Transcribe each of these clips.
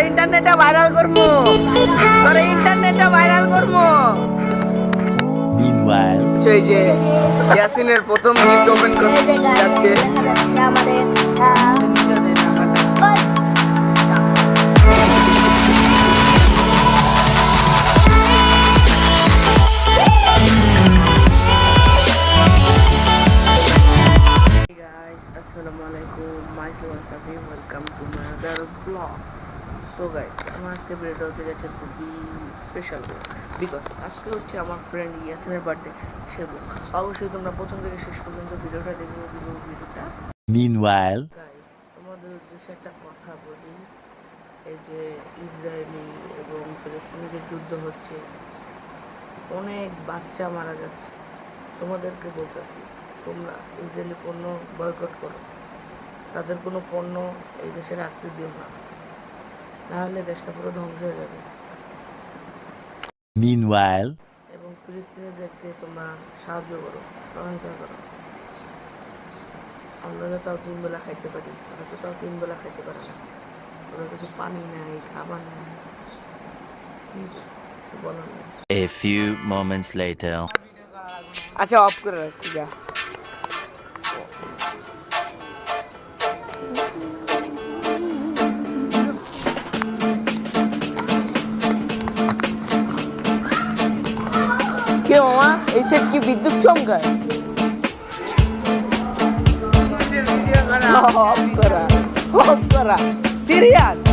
তোরা ইন্টারনেটে ভাইরাল করব। তোরা ইন্টারনেটে ভাইরাল করব। Meanwhile, এই যে ইয়াসিনের প্রথম গিফট ওপেন করতে যাচ্ছে। আদার গাইস আমার আজকে ভিডিওটা হতে যাচ্ছে খুবই স্পেশাল বিকজ আজকে হচ্ছে আমার ফ্রেন্ড ইয়াসিনের বার্থডে সে অবশ্যই তোমরা প্রথম থেকে শেষ পর্যন্ত ভিডিওটা দেখে দিব ভিডিওটা। Meanwhile, গাইস তোমাদের উদ্দেশ্যে একটা কথা বলি এই যে ইসরায়েলি এবং ফিলিস্তিনি যে যুদ্ধ হচ্ছে অনেক বাচ্চা মারা যাচ্ছে। তোমাদেরকে বলতেছি তোমরা ইসরায়েলি পণ্য বয়কট করো। তাদের কোনো পণ্য এই দেশে রাখতে দিও না। নাহলে দেশটা পুরো ধ্বংস হয়ে যাবে। Meanwhile, এবং ফিলিস্তিনিদেরকে তোমরা সাহায্য করো সহায়তা করো। আমরা তো তাও তিন বেলা খাইতে পারি ওরা তো তাও তিন বেলা খাইতে পারে না। ওরা কিছু পানি নাই খাবার নাই। কি বলার নেই। A few moments later. আচ্ছা অফ করে রাখছি যা। কে মামা এই সেট কি বিদ্যুৎ চমকায় করা করা সিরিয়াস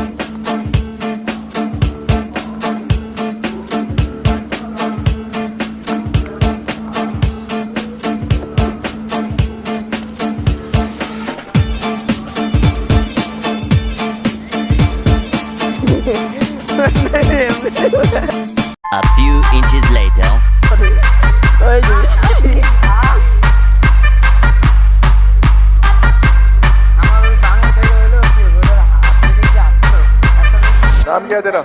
गया तेरा।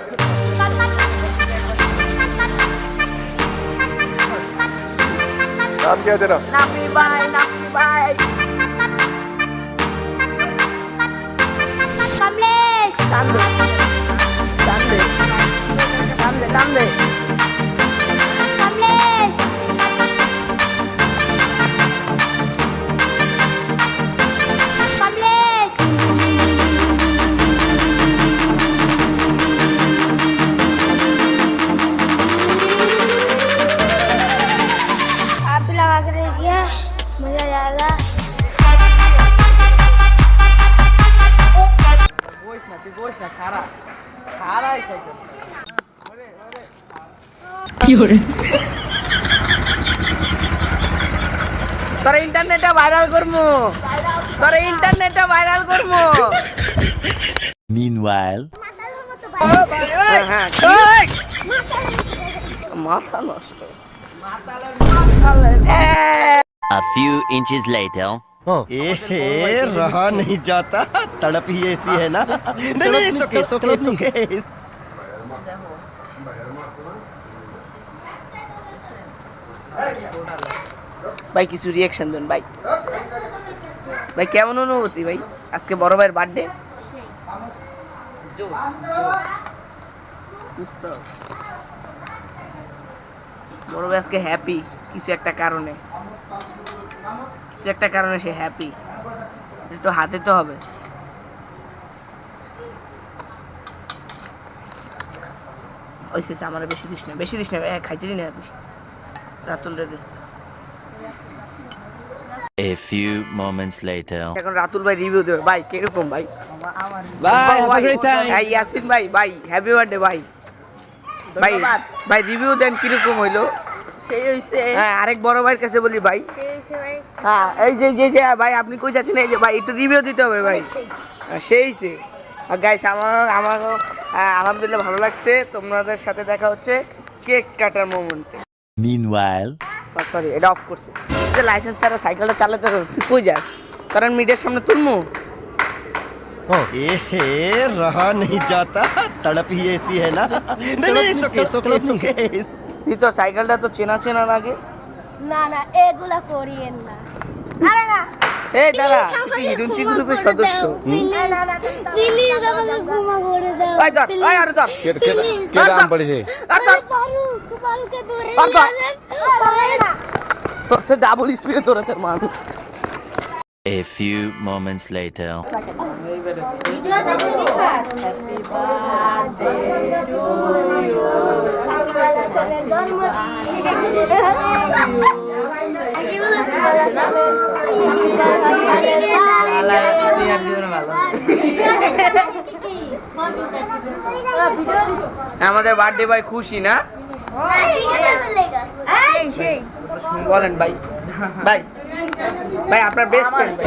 नाम क्या तेरा? তোরা ইন্টারনেটে ভাইরাল করমু। তোরা ইন্টারনেটে ভাইরাল করমু। Meanwhile, হ্যাঁ, হ্যাঁ। মাথা নষ্ট a few inches later. ए रहा नहीं जाता तड़प ही ऐसी है ना नहीं नहीं सुके सुके सुके ভাই কিছু রিয়াকশন দেন ভাই ভাই কেমন অনুভূতি ভাই আজকে বড় ভাইয়ের বার্থডে বড় ভাই আজকে হ্যাপি কিছু একটা কারণে কিছু একটা কারণে সে হ্যাপি একটু হাতে তো হবে। ওই শেষে আমার বেশি দিস না বেশি দিস না খাইতে দিন না রাতুল দে দে। A few moments later. এখন রাতুল ভাই রিভিউ দেবে। ভাই কীরকম ভাই? have a great time. ভাই ইয়াসিন ভাই ভাই হ্যাপি বার্থডে ভাই। ভাই ভাই রিভিউ দেন কীরকম হইল? সেই হইছে হ্যাঁ আরেক বড় ভাইয়ের কাছে বলি ভাই সেই হইছে ভাই হ্যাঁ এই যে যে যে ভাই আপনি কই যাচ্ছেন এই যে ভাই একটু রিভিউ দিতে হবে ভাই হ্যাঁ, সেই সে গাইস আমার আমারও আহ, আলহামদুলিল্লাহ ভালো লাগছে তোমাদের সাথে দেখা হচ্ছে কেক কাটার মোমেন্টে Meanwhile, সরি এটা অফ করছি এই যে লাইসেন্স ছাড়া সাইকেলটা চালাতে পারো, তুই কই যাস কারণ মিডিয়ার সামনে তুলমু ए रहा नहीं जाता तड़प ही ऐसी है ना नहीं नहीं सुके सुके सुके তুই তো সাইকেলটা তো চেনা চেনা লাগে না না এগুলা করিয়েন না। আরে না। এই দাঁড়া তুই গ্রুপের সদস্য। প্লিজ। আমাকে করে দাও ধর আরে ধর। পড়েছে। নিয়ে তোর ডাবল স্পিডে দৌড়াতে মানুষ। A few moments later. আমাদের বার্থডে ভাই খুশি না? বলেন ভাই। ভাই ভাই আপনার বেস্ট ফ্রেন্ড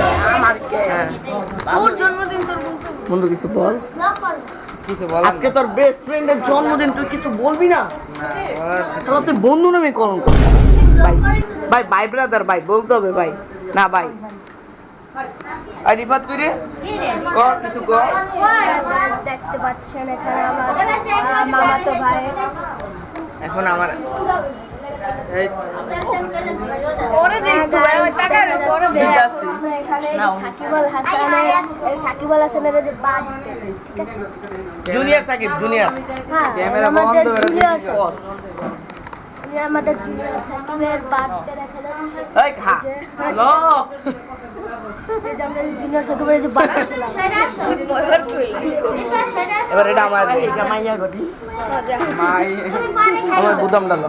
হ্যাঁ। তোর জন্মদিন তোর বলতে বন্ধু কিছু বল। কিছু আজকে তোর বেস্ট ফ্রেন্ডের জন্মদিন তুই কিছু বলবি না? না তুই বন্ধু নামে কলঙ্ক ভাই ভাই ভাই ব্রাদার ভাই বলতে হবে ভাই। না ভাই। আর রিফাত কই রে? ক কিছু ক? দেখতে পাচ্ছেন এখানে আমার মামাতো ভাই। এখন আমার জুনিয়র সাকিব জুনিয়র। ক্যামেরা বন্ধ আমাদের জুনিয়র সাকিবের দেখা যাচ্ছে। এই খা লো। এবার এটা আমার এটা মাইয়া আমার গুদাম ডালো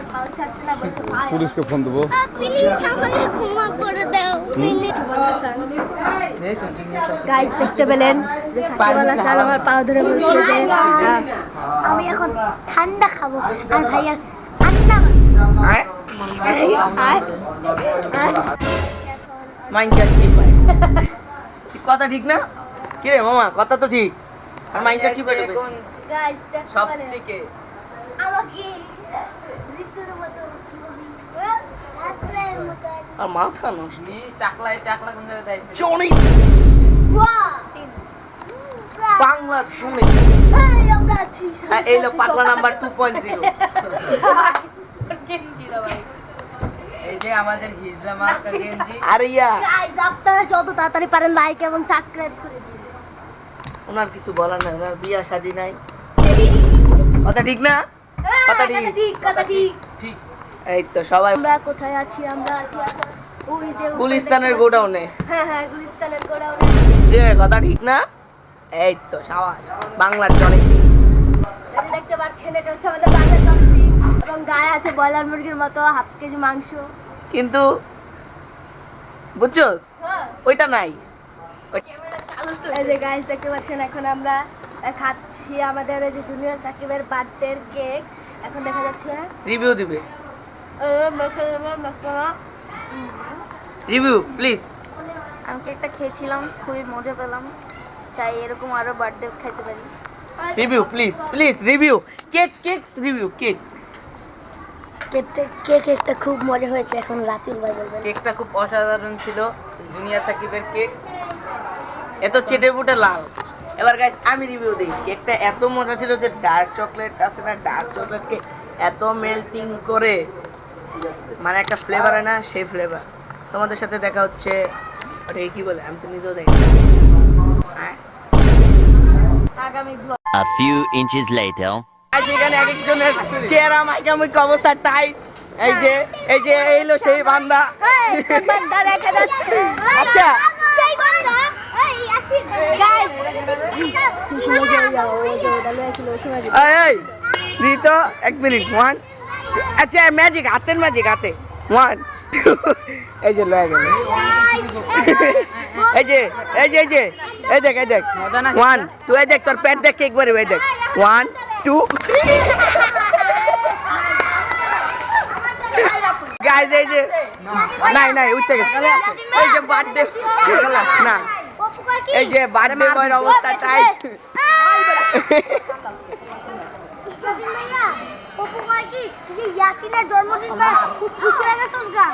পুলিশকে ফোন দেবো। প্লিজ আমাকে ক্ষমা করে দাও এই তো জিনিস গাইস দেখতে পেলেন যে স্যার আমার পা ধরে বলছিল যে আমি এখন ঠান্ডা খাব। আর ভাইয়া ঠান্ডা। কথা ঠিক না? কি রে মামা কথা তো ঠিক। আর মাইন চাচ্ছি ভাই গাইস দেখতে সব থেকে আমাকে ঋতুর মতো রাত্রের মতো আর মাথা নষ্ট। নি টাকলাই টাকলা কোন জায়গায় দেয় চনি বাংলা চনি এই আমরা আছি হ্যাঁ, এই লো পাতলা নাম্বার টু পয়েন্ট জিরো এই যে আমাদের হিজলা মার্কা গেঞ্জি। আরে ইয়া। গাইস আপনারা যত তাড়াতাড়ি পারেন লাইক এবং সাবস্ক্রাইব করে দিন। ওনার কিছু বলার নাই ওনার বিয়া শাদি নাই। কথা ঠিক না? কথা ঠিক। কথা ঠিক। এই তো সবাই আমরা কোথায় আছি? আমরা আছি ওই যে গুলিস্তানের গোডাউনে। হ্যাঁ হ্যাঁ গুলিস্তানের গোডাউনে। যে কথা ঠিক না? এই তো বাংলার জনে দেখতে পাচ্ছেন এটা হচ্ছে আমাদের সবজি এবং গায়ে আছে ব্রয়লার মুরগির মতো হাফ কেজি মাংস। কিন্তু বুঝছস? ওইটা নাই। এই যে গাইস দেখতে পাচ্ছেন এখন আমরা খাচ্ছি আমাদের এই যে জুনিয়র সাকিবের বার্থডের কেক এখন দেখা যাচ্ছে রিভিউ দিবে। আহ, মেখে দেবো, মেখে রিভিউ প্লিজ আমি কেকটা খেয়েছিলাম খুবই মজা পেলাম। চাই এরকম আরও বার্থডে খাইতে পারি। Review please please review cake cake review cake কেকটা কেক একটা খুব মজা হয়েছে এখন রাতুল ভাই বলবেন। কেকটা খুব অসাধারণ ছিল জুনিয়র সাকিবের কেক এত চেটে পুটে লাল। এবার গাইস আমি রিভিউ দিই। কেকটা এত মজা ছিল যে ডার্ক চকলেট আছে না ডার্ক চকলেটকে এত মেল্টিং করে মানে একটা ফ্লেভার হয় না সেই ফ্লেভার তোমাদের সাথে দেখা হচ্ছে ওটাকে কি বলে? আমি তো নিজেও দেখি হ্যাঁ? আগামী A few inches later. আজ এখানে এক একজনের চেহারা মাইকামিক অবস্থা টাইট এই যে এই যে এইলো সেই বান্দা। বান্দা দেখা যাচ্ছে। আচ্ছা। সেই বান্দা এই আসি। গাইস তুই শুনে যাও ওই যে লয়েছিল ওই সময় এই এই রিত এক মিনিট ওয়ান আচ্ছা ম্যাজিক হাতের ম্যাজিক হাতে। ওয়ান এই যে লয়ে গেল এই যে এই যে এই যে এই দেখ এই দেখ। ওয়ান টু এই দেখ তোর পেট দেখ কেক বারে এই দেখ। ওয়ান টু গাইজ এই যে নাই নাই উঠতে গেছে। এই যে বার্থডে না। এই যে বার্থডে বয়ের অবস্থা টাইট কি যে খুব খুশি হয়ে গেছে গা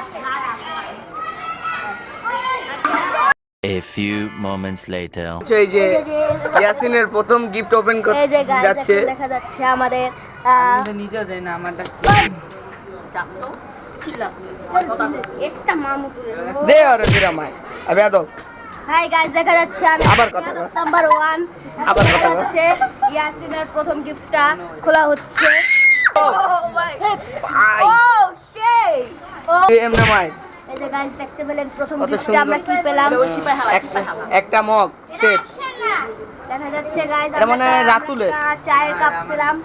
A few moments later. এই যে ইয়াসিনের প্রথম গিফট ওপেন করতে যাচ্ছে দেখা যাচ্ছে আমাদের নিজেও যাই না আমারটা একটা মামু তুলে দেবো। দে আরে দিরা মাই আবে আদো হাই গাইস দেখা যাচ্ছে আমি আবার কথা। নাম্বার ওয়ান আবার কথা। যাচ্ছে ইয়াসিনের প্রথম গিফটটা খোলা হচ্ছে একটা মগ সেট দেখা যাচ্ছে গাইস এটা মনে রাতুলের। চায়ের কাপ পেলাম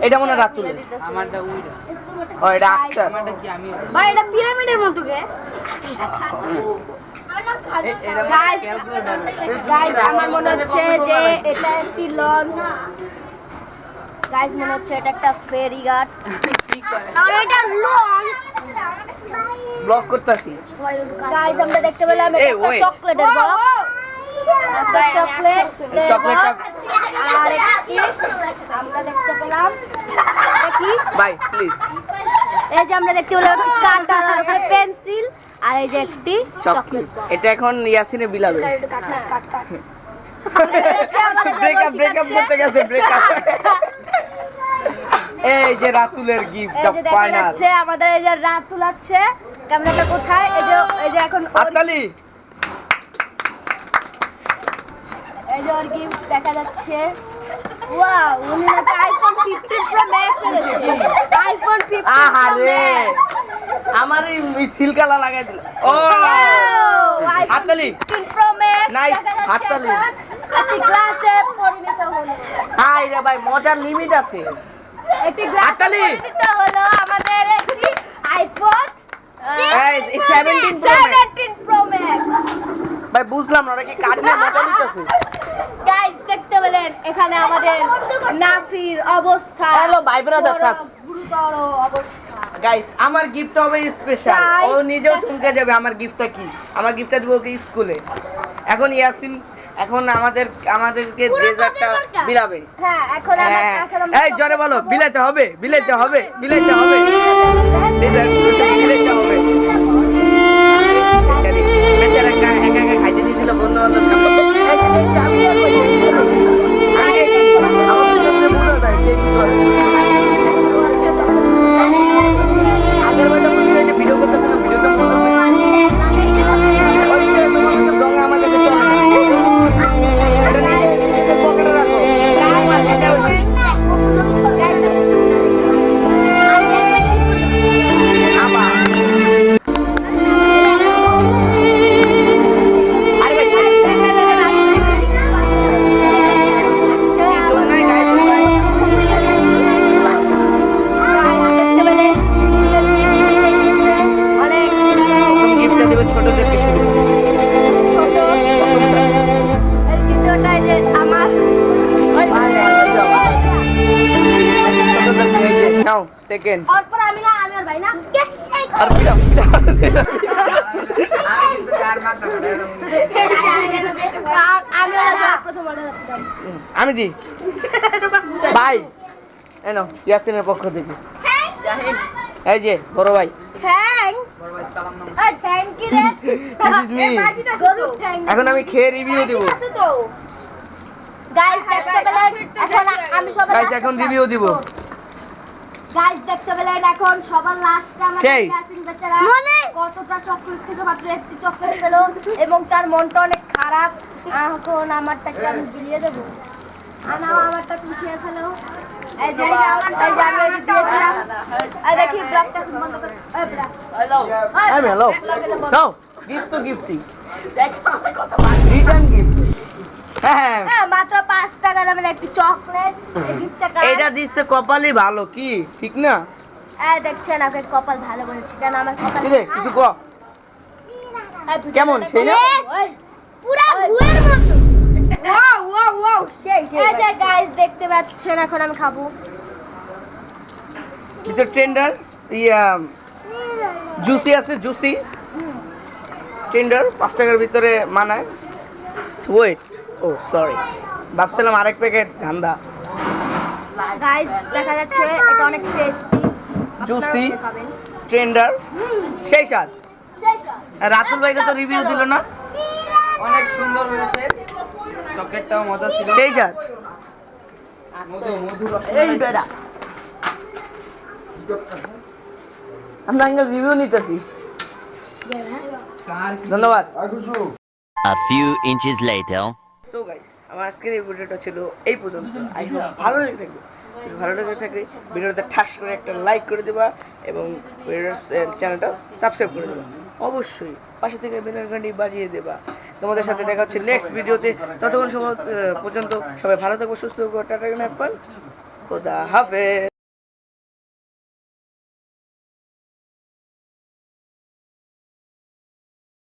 এটা মনে রাতুলের আমারটা উইডা ও এটা আক্তার আমারটা কি আমি ভাই এটা পিরামিডের মতো কে গাইস গাইস আমার মনে হচ্ছে যে এটা একটি লঞ্চ গাইস মনে হচ্ছে এটা একটা ফেরি ঘাট। আর এটা লঞ্চ ব্লক করতেছি গাইস আমরা দেখতে পেলাম এটা. চকলেটের একটা চকলেট চকলেটটা- আর একটি আমরা দেখতে পেলাম। এটা কি? বাই প্লিজ এই যে আমরা দেখতে পেলাম একটি কাটা পেন্সিল আর এই যে একটি চকলেট এটা এখন ইয়াসিনে বিলাবে কাট কাট। কাট ব্রেকআপ ব্রেকআপ করতে গেছে ব্রেকআপ এই যে রাতুলের গিফট এই দা যে দেখা ফাইনাল যাচ্ছে আমাদের এই যে রাত তুলাচ্ছে ক্যামেরাটা কোথায়? এই যে এই যে এখন আতালি এই যে ওর গিফট দেখা যাচ্ছে। ওয়াও উনি নাকি আইফোন 15 প্রো ম্যাক্স এনেছে আইফোন 15 আহারে আমার এই সিলকালা লাগাই দিল। ও হাততালি। 15 প্রো ম্যাক্স Nice, হাততালি। একটি গ্লাসে পরিণত হলো। হাই রে ভাই মজার লিমিট আছে। একটি গ্লাসে পরিণত হলো আমাদের একটি আইফোন এই, এই 17 Pro Max। 17 প্রো ম্যাক্স ভাই বুঝলাম না কি কাট মজা নিতেছে? গাইস দেখতে পেলেন এখানে আমাদের নাফির অবস্থা হ্যালো, ভাই brother, থাক। গুরুতর অবস্থা। গাইস আমার গিফট হবে স্পেশাল ও নিজেও চমকে যাবে আমার গিফটটা কি? আমার গিফটটা দিব ওকে স্কুলে? এখন ইয়াসিন এখন আমাদের আমাদেরকে ডেজার্টটা তোদের বিলাবে। হ্যাঁ এখন আমরা হ্যাঁ। এখন এই জোরে বলো বিলাইতে হবে বিলাইতে হবে বিলাইতে হবে। বিলাইতে হবে। বেচারা একা একা খাইতে দিয়েছিল বন্ধু বান্ধব সেকেন্ড অল্প আমি না আমি আর ভাই না। আর পিটা পিটা আমি কিন্তু চার মাত্র আমি ওরা প্রথম অর্ডার করতাম আমি দি। ভাই এনো ইয়াসিনের পক্ষ থেকে। এই যে বড় ভাই। থ্যাংক এখন আমি খেয়ে রিভিউ দিব। এখন রিভিউ দিব। গাইস দেখতে পেলেন এখন সবার লাস্টে আমাদের কে? ইয়াসিন বেচারা কতটা চকলেট থেকে মাত্র একটি চকলেট পেল এবং তার মনটা অনেক খারাপ। এখন আমারটাকে আমি দিয়ে দেব? আনাও আমারটা তুমি খেয়ে ফেলো। এই যে আমারটা এই আমি দিয়ে দিলাম। এই দেখি ব্লগটা বন্ধ করে। হ্যালো আমি হ্যালো নাও গিফট তো গিফটই রিটার্ন গিফট মাত্র পাঁচ টাকা দামের একটি চকলেট এটা দিচ্ছে কপালই ভালো কি? ঠিক না? এই দেখছেন আপনার কপাল ভালো বলেছি। কেন আমার কপাল কিছু ক? কেমন, সেই না? পুরা ভুয়ের মতো। Wow wow wow. সেই সেই। এই যে গাইস দেখতে পাচ্ছেন এখন আমি খাব। ভিতর টেন্ডার ইয়া জুসি আছে জুসি টেন্ডার পাঁচ টাকার ভিতরে মানায়। ওয়েট ও সরি ভাবছিলাম আরেক প্যাকেট ধান্দা। গাইস দেখা যাচ্ছে এটা অনেক টেস্টি Juicy. ট্রেন্ডার সেই স্বাদ। আর রাতুল ভাইকে তো রিভিউ দিল না? অনেক সুন্দর হয়েছে। চকলেটটাও মজা ছিল। সেই স্বাদ। মধু মধু এই বেড়া। আমরা রিভিউ নিতেছি। ধন্যবাদ। A few inches later. So guys আমার আজকের এই ভিডিওটা ছিল এই পর্যন্ত। আই হোপ ভালো লেগে থাকবে। ভালো লেগে থাকে ভিডিওতে ঠাস করে একটা লাইক করে দেবা এবং চ্যানেলটা সাবস্ক্রাইব করে দেবা। অবশ্যই পাশে থেকে বেলের ঘন্টি বাজিয়ে দেবা। তোমাদের সাথে দেখা হচ্ছে নেক্সট ভিডিওতে ততক্ষণ সময় পর্যন্ত সবাই ভালো থাকব, সুস্থ থাকব। টাটা খোদা হাফেজ।